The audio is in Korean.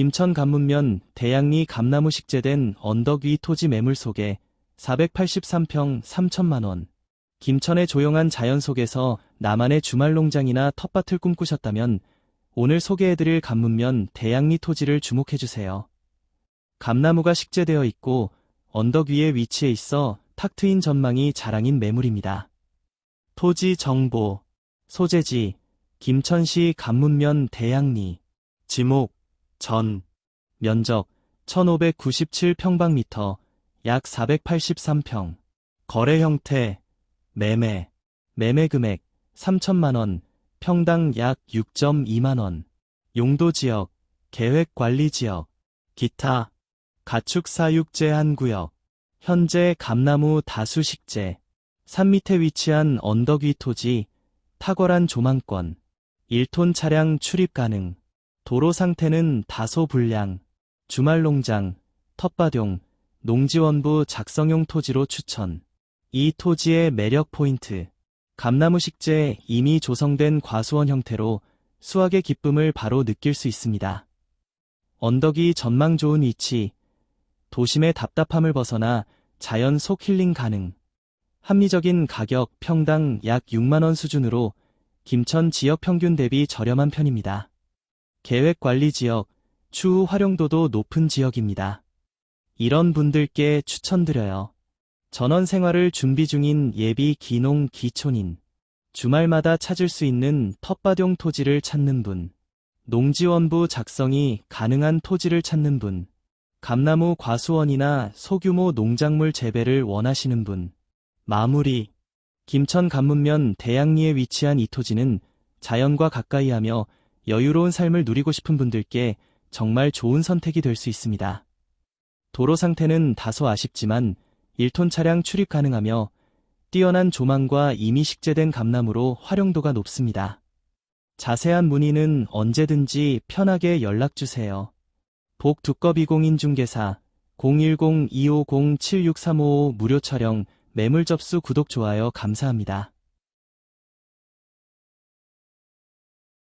김천 간문면 대양리 감나무 식재된 언덕 위 토지 매물 속에 483평 3천만 원. 김천의 조용한 자연 속에서 나만의 주말 농장이나 텃밭을 꿈꾸셨다면 오늘 소개해드릴 간문면 대양리 토지를 주목해주세요. 감나무가 식재되어 있고 언덕 위에 위치해 있어 탁 트인 전망이 자랑인 매물입니다. 토지 정보, 소재지, 김천시 간문면 대양리, 지목, 전, 면적 1597평방미터, 약 483평, 거래 형태, 매매, 매매 금액 3천만원, 평당 약 6.2만원, 용도 지역, 계획 관리 지역, 기타, 가축 사육 제 한 구역, 현재 감나무 다수 식재, 산 밑에 위치한 언덕 위 토지, 탁월한 조망권, 1톤 차량 출입 가능, 도로 상태는 다소 불량, 주말 농장, 텃밭용, 농지원부 작성용 토지로 추천. 이 토지의 매력 포인트. 감나무 식재 이미 조성된 과수원 형태로 수확의 기쁨을 바로 느낄 수 있습니다. 언덕이 전망 좋은 위치, 도심의 답답함을 벗어나 자연 속 힐링 가능. 합리적인 가격 평당 약 6만원 수준으로 김천 지역 평균 대비 저렴한 편입니다. 계획 관리 지역, 추후 활용도도 높은 지역입니다. 이런 분들께 추천드려요. 전원 생활을 준비 중인 예비 기농 기촌인, 주말마다 찾을 수 있는 텃밭용 토지를 찾는 분, 농지원부 작성이 가능한 토지를 찾는 분, 감나무 과수원이나 소규모 농작물 재배를 원하시는 분, 마무리. 김천 간문면 대양리에 위치한 이 토지는 자연과 가까이 하며 여유로운 삶을 누리고 싶은 분들께 정말 좋은 선택이 될 수 있습니다. 도로 상태는 다소 아쉽지만 1톤 차량 출입 가능하며 뛰어난 조망과 이미 식재된 감나무로 활용도가 높습니다. 자세한 문의는 언제든지 편하게 연락주세요. 복 두꺼비 공인중개사 010-250-7635 무료 촬영 매물 접수 구독 좋아요 감사합니다.